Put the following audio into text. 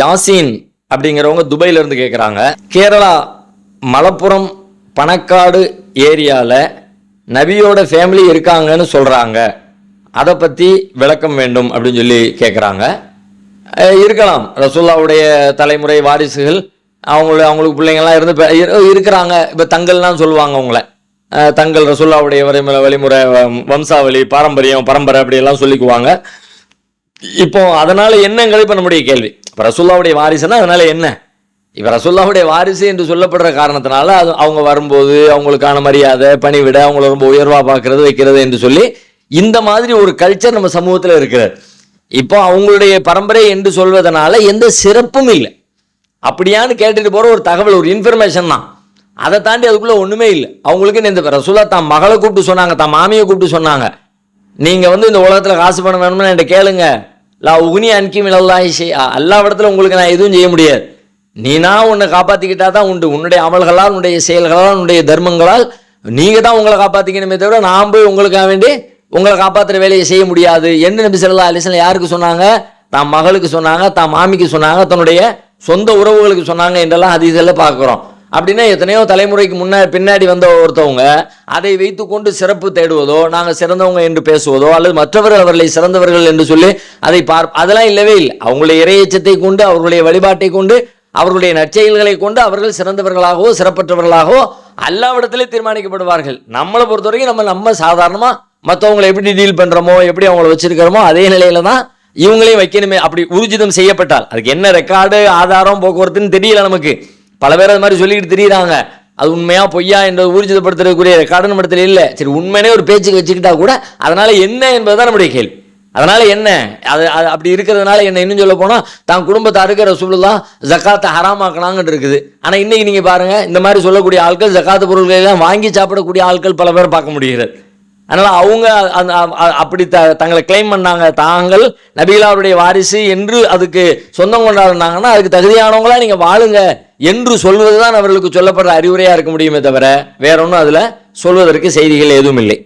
யாசின் அப்படிங்கிறவங்க துபாயில இருந்து கேட்குறாங்க கேரளா மலப்புரம் பணக்காடு ஏரியாவில் நபியோட ஃபேமிலி இருக்காங்கன்னு சொல்கிறாங்க அதை பற்றி விளக்கம் வேண்டும் அப்படின்னு சொல்லி கேட்குறாங்க இருக்கலாம். ரசுல்லாவுடைய தலைமுறை வாரிசுகள் அவங்கள அவங்களுக்கு பிள்ளைங்கள்லாம் இருந்து இருக்கிறாங்க. இப்போ தங்கள்லாம் சொல்லுவாங்க அவங்கள. தங்கள் ரசுல்லாவுடைய வரைமுறை வழிமுறை வம்சாவளி பாரம்பரியம் பரம்பரை அப்படியெல்லாம் சொல்லிக்குவாங்க. இப்போ அதனால என்னங்கிறது இப்போ நம்முடைய கேள்வி. இப்போ ரசுல்லாவுடைய வாரிசுனா அதனால என்ன? இப்போ ரசுல்லாவுடைய வாரிசு என்று சொல்லப்படுற காரணத்தினால அது அவங்க வரும்போது அவங்களுக்கான மரியாதை பணிவிட அவங்கள ரொம்ப உயர்வாக பார்க்கறது வைக்கிறது என்று சொல்லி இந்த மாதிரி ஒரு கல்ச்சர் நம்ம சமூகத்தில் இருக்கிறது. இப்போ அவங்களுடைய பரம்பரை என்று சொல்வதனால எந்த சிறப்பும் இல்லை. அப்படியான்னு கேட்டுட்டு போகிற ஒரு தகவல் ஒரு இன்ஃபர்மேஷன் தான். அதை தாண்டி அதுக்குள்ளே ஒன்றுமே இல்லை. அவங்களுக்கு இந்த ரசுல்லா தான் மகளை கூப்பிட்டு சொன்னாங்க தான் மாமியை கூப்பிட்டு சொன்னாங்க. நீங்கள் வந்து இந்த உலகத்தில் காசு பண்ண வேணும்னு என்கிட்ட கேளுங்க. லா உகுனி அன்கி மிளல்லாய் செய் எல்லா இடத்துல உங்களுக்கு நான் எதுவும் செய்ய முடியாது. நீனா உன்னை காப்பாற்றிக்கிட்டா தான் உண்டு. உன்னுடைய அமல்களால் உன்னுடைய செயல்களால் உன்னுடைய தர்மங்களால் நீங்கள் தான் உங்களை காப்பாற்றிக்கணுமே தவிர நான் போய் உங்களுக்காக வேண்டி உங்களை காப்பாற்றுற வேலையை செய்ய முடியாது என்ன நபி சொல்லா அலைஹி யாருக்கு சொன்னாங்க? தான் மகளுக்கு சொன்னாங்க தான் மாமிக்கு சொன்னாங்க தன்னுடைய சொந்த உறவுகளுக்கு சொன்னாங்க என்றெல்லாம் ஹதீஸில் பார்க்குறோம். அப்படின்னா எத்தனையோ தலைமுறைக்கு முன்னாடி பின்னாடி வந்த ஒருத்தவங்க அதை வைத்துக்கொண்டு சிறப்பு தேடுவதோ நாங்கள் சிறந்தவங்க என்று பேசுவதோ அல்லது மற்றவர்கள் அவர்களை சிறந்தவர்கள் என்று சொல்லி அதை பார் அதெல்லாம் இல்லவே இல்லை. அவங்களுடைய இறையச்சத்தை கொண்டு அவர்களுடைய வழிபாட்டை கொண்டு அவர்களுடைய நற்செயல்களை கொண்டு அவர்கள் சிறந்தவர்களாகவோ சிறப்பற்றவர்களாகவோ அல்லாவிடத்திலே தீர்மானிக்கப்படுவார்கள். நம்மளை பொறுத்த வரைக்கும் நம்ம நம்ம சாதாரணமாக மற்றவங்களை எப்படி டீல் பண்ணுறோமோ எப்படி அவங்கள வச்சிருக்கிறோமோ அதே நிலையில தான் இவங்களையும் வைக்கணுமே. அப்படி ஊர்ஜிதம் செய்யப்பட்டால் அதுக்கு என்ன ரெக்கார்டு ஆதாரம் போக்குவரத்துன்னு தெரியல நமக்கு. பல பேர் அது மாதிரி சொல்லிக்கிட்டு தெரியுறாங்க. அது உண்மையா பொய்யா என்ற ஊர்ஜிதப்படுத்துறதுக்குரிய ரெக்கார்டு நம்ம இடத்துல இல்லை. சரி உண்மையினே ஒரு பேச்சுக்கு வச்சுக்கிட்டா கூட அதனால என்ன என்பதுதான் நம்முடைய கேள்வி. அதனால என்ன? அது அது அப்படி இருக்கிறதுனால என்ன இன்னும் சொல்ல போனால் தான் குடும்பத்தை அறுக்கிற சூழலாம் ஜக்காத்தை ஹராமாக்கலாங்கன்னு இருக்குது. ஆனால் இன்னைக்கு நீங்கள் பாருங்கள் இந்த மாதிரி சொல்லக்கூடிய ஆட்கள் ஜக்காத்து பொருள்களை எல்லாம் வாங்கி சாப்பிடக்கூடிய ஆட்கள் பல பேர் பார்க்க முடிகிறது. அதனால் அவங்க அந்த அப்படி த தங்களை கிளைம் பண்ணாங்க. தாங்கள் நபிகளாருடைய வாரிசு என்று அதுக்கு சொந்தம் கொண்டாடுனாங்கன்னா அதுக்கு தகுதியானவங்களா நீங்கள் வாழுங்க என்று சொல்வதுதான் அவர்களுக்கு சொல்லப்படுற அறிவுரையாக இருக்க முடியுமே தவிர வேற ஒன்றும் அதில் சொல்வதற்கு செய்திகள் எதுவும் இல்லை.